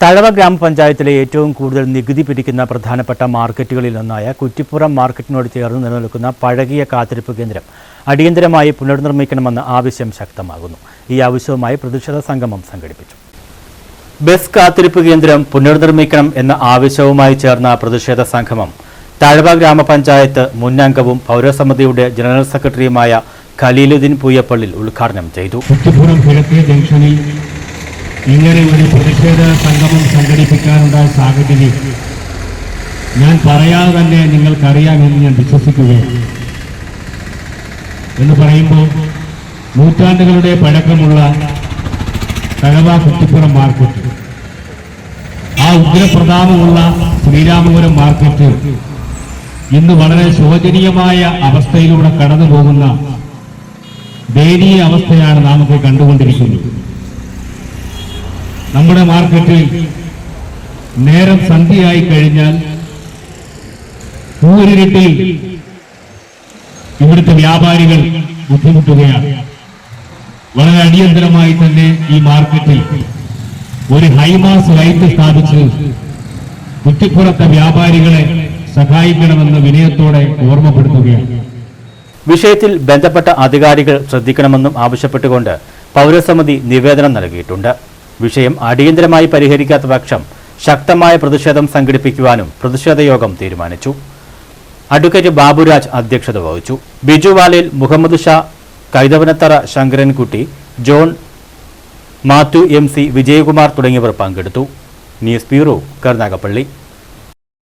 തഴവ ഗ്രാമപഞ്ചായത്തിലെ ഏറ്റവും കൂടുതൽ നികുതി പിരിക്കുന്ന പ്രധാനപ്പെട്ട മാർക്കറ്റുകളിൽ ഒന്നായ കുറ്റിപ്പുറം മാർക്കറ്റിനോട് ചേർന്ന് നിലനിൽക്കുന്ന പഴകിയ കാത്തിരിപ്പ് കേന്ദ്രം അടിയന്തരമായി പുനർനിർമ്മിക്കണമെന്ന ആവശ്യം ശക്തമാകുന്നു. ഈ ആവശ്യവുമായി പ്രതിഷേധ സംഗമം സംഘടിപ്പിച്ചു. ബസ് കാത്തിരിപ്പ് കേന്ദ്രം പുനർനിർമ്മിക്കണം എന്ന ആവശ്യവുമായി ചേർന്ന പ്രതിഷേധ സംഗമം തഴവ ഗ്രാമപഞ്ചായത്ത് മുൻ അംഗവും പൗരസമിതിയുടെ ജനറൽ സെക്രട്ടറിയുമായ ഖലീലുദ്ദീൻ പൂയപ്പള്ളിൽ ഉദ്ഘാടനം ചെയ്തു. ഇങ്ങനെ ഒരു പ്രതിഷേധ സംഗമം സംഘടിപ്പിക്കാനുണ്ടായ സാഹചര്യം ഞാൻ പറയാതെ തന്നെ നിങ്ങൾക്കറിയാമെന്ന് ഞാൻ വിശ്വസിക്കുകയാണ്. എന്ന് പറയുമ്പോൾ നൂറ്റാണ്ടുകളുടെ പഴക്കമുള്ള കഴവ കുറ്റിപ്പുറം മാർക്കറ്റ് ആ ഉഗ്രപ്രതാപമുള്ള ശ്രീരാമപുരം മാർക്കറ്റ് ഇന്ന് വളരെ ശോചനീയമായ അവസ്ഥയിലൂടെ കടന്നു പോകുന്ന ദയനീയ അവസ്ഥയാണ് നാം കണ്ടുകൊണ്ടിരിക്കുന്നത്. നമ്മുടെ മാർക്കറ്റിൽ നേരം സന്ധ്യയായി കഴിഞ്ഞാൽ പൂരിട്ടിൽ ഇവിടുത്തെ വ്യാപാരികൾ ബുദ്ധിമുട്ടുകയാണ്. വളരെ അടിയന്തരമായി തന്നെ ഈ മാർക്കറ്റിൽ ഒരു ഹൈമാസ് ലൈറ്റ് സ്ഥാപിച്ച് കുറ്റിപ്പുറത്തെ വ്യാപാരികളെ സഹായിക്കണമെന്ന് വിനയത്തോടെ ഓർമ്മപ്പെടുത്തുകയാണ്. വിഷയത്തിൽ ബന്ധപ്പെട്ട അധികാരികൾ ശ്രദ്ധിക്കണമെന്നും ആവശ്യപ്പെട്ടുകൊണ്ട് പൗരസമിതി നിവേദനം നൽകിയിട്ടുണ്ട്. വിഷയം അടിയന്തരമായി പരിഹരിക്കാത്ത പക്ഷം ശക്തമായ പ്രതിഷേധം സംഘടിപ്പിക്കുവാനും പ്രതിഷേധ യോഗം തീരുമാനിച്ചു. അഡ്വക്കേറ്റ് ബാബുരാജ് അധ്യക്ഷത വഹിച്ചു. Biju Valel Muhammad Shah Kaithavanathara Sankarankutty John Mathew M C Vijayakumar തുടങ്ങിയവർ പങ്കെടുത്തു. News bureau Karunagappally.